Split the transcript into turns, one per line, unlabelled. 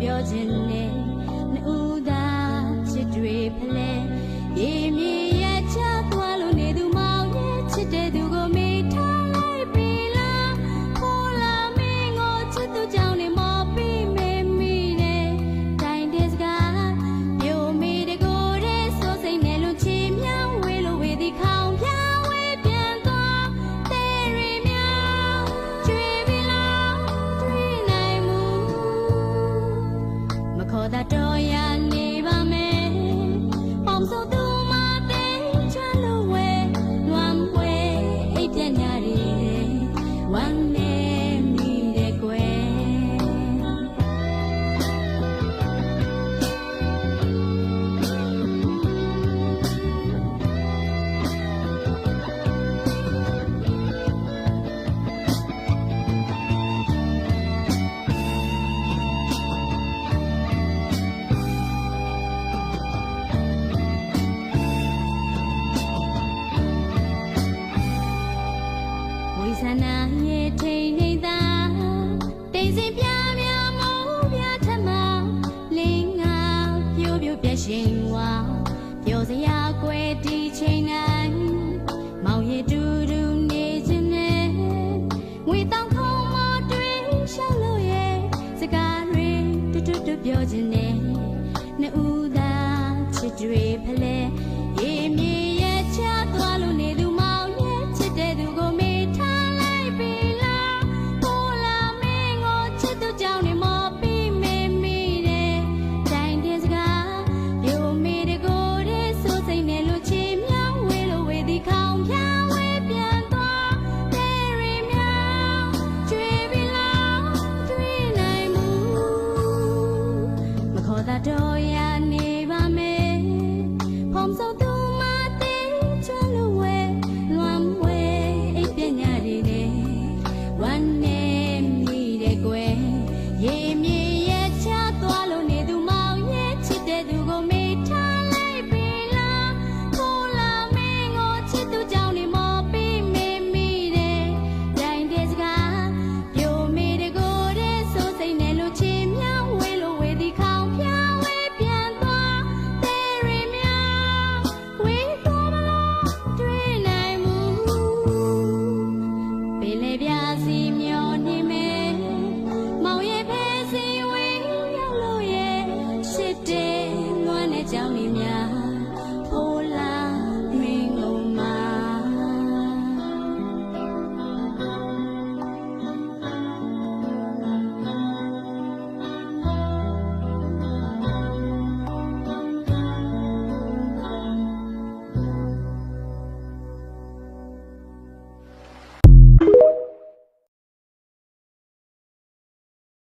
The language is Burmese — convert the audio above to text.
ပြောခြင်းနဲ့ စဉ်ပြပြမောပြထမလေးငါပြိုးပြိုးပြရှင်ဝါပျော်စရာကွယ်ဒီချိန်တိုင်းမောင်ရတူတူနေခြင်းနဲ့ငွေတောင်းခုံမတွေးရှောက်လို့ရဲ့စကားတွေတွတ်တွတ်ပြောခြင်းနဲ့နှစ်ဦးသားချစ်တွေဖလဲ တော်ရနေပါမယ်ဖုံဆုံးသူမတဲ့ချွန်လို့ဝဲလွမ်းဝဲအိပ်ပညာတွေနဲ့ဝမ်းနေမိတဲ့ကွယ်ရေမြေ